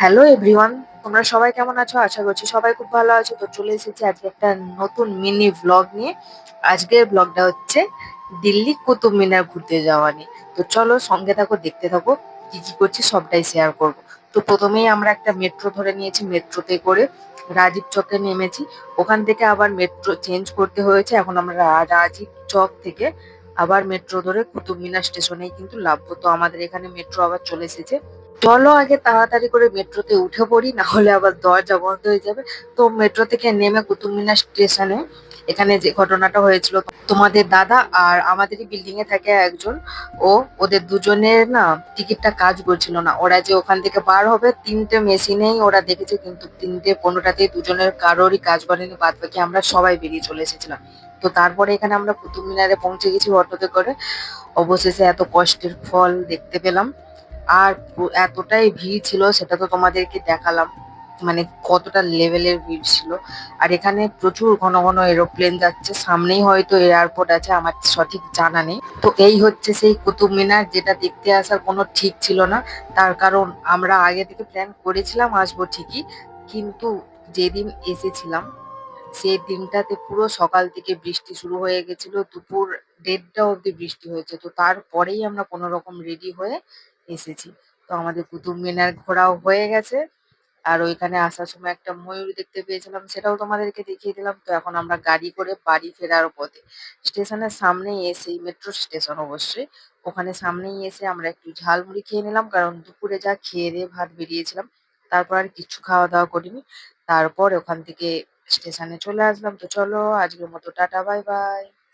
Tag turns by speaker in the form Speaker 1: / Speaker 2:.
Speaker 1: Hello everyone তোমরা সবাই কেমন আছো? আশা করছি সবাই খুব ভালো আছো। তো চলে এসেছি আজকে একটা নতুন মিনি ব্লগ নিয়ে। আজকের ব্লগটা হচ্ছে দিল্লি কুতুব মিনার ঘুরতে যাওয়া নিয়ে। তো চলো সঙ্গে থাকো, দেখতে থাকো, কি কি করছি সবটাই শেয়ার করব। তো প্রথমেই আমরা একটা মেট্রো ধরে নিয়েছি মেট্রোতে করে রাজীব চকে নেমেছি। ওখান থেকে আবার মেট্রো চেঞ্জ করতে হয়েছে। এখন আমরা রাজীব চক থেকে আবার মেট্রো ধরে কুতুব মিনার স্টেশনেই কিন্তু নামবো তো আমাদের এখানে মেট্রো আবার চলে এসেছে। চলো আগে তাড়াতাড়ি করে মেট্রোতে উঠে পড়ি না হলে আবার দরজা বন্ধ হয়ে যাবে। তো মেট্রো থেকে নেমে কুতুব মিনার স্টেশনে, এখানে যে ঘটনাটা হয়েছিল, তোমাদের দাদা আর আমাদেরই বিল্ডিং এ থাকে একজন, ও, ওদের দুজনের না টিকিটটা কাজ করছিল না। ওরা যে ওখান থেকে বার হবে, তিনটে মেশিনেই ওরা দেখেছে, কিন্তু তিনটে পনেরোটাতেই দুজনের কারোরই কাজ করেনি বাদ বাকি আমরা সবাই বেরিয়ে চলে এসেছিলাম। তো তারপরে এখানে আমরা কুতুব মিনারে পৌঁছে গেছি অটোতে করে। অবশেষে এত কষ্টের ফল দেখতে পেলাম। আর এতটাই ভিড় ছিল, সেটা তো তোমাদেরকে দেখালাম। মানে কতটা লেভেলের ভিড় ছিল। আর এখানে প্রচুর ঘন ঘন এরোপ্লেন যাচ্ছে। সামনেই হয়তো এয়ারপোর্ট আছে, আমার সঠিক জানা নেই। তো এই হচ্ছে সেই কুতুব মিনার, যেটা দেখতে আসার কোনো ঠিক ছিল না। তার কারণ আমরা আগে থেকে প্ল্যান করেছিলাম আসব ঠিকই, কিন্তু যেদিন এসেছিলাম, সেই দিনটাতে পুরো সকাল থেকে বৃষ্টি শুরু হয়ে গেছিল। দুপুর দেড়টা অবধি বৃষ্টি হয়েছে। তো তারপরেই আমরা কোনো রকম রেডি হয়ে এসেছি। তো আমাদের কুতুব মিনার ঘোরাও হয়ে গেছে। আর ওইখানে আসার সময় একটা ময়ূর দেখতে পেয়েছিলাম, সেটাও তোমাদেরকে দেখিয়ে দিলাম। তো এখন আমরা গাড়ি করে বাড়ি ফেরার পথে। স্টেশনের সামনেই এসেই মেট্রো স্টেশন অবশ্যই। ওখানে সামনেই এসে আমরা একটু ঝালমুড়ি খেয়ে নিলাম, কারণ দুপুরে যা খেয়ে দিয়ে ভাত বেরিয়েছিলাম, তারপর আর কিছু খাওয়া দাওয়া করিনি। তারপর ওখান থেকে স্টেশনে চলে আসলাম। তো চলো, আজকের মতো টাটা বাই বাই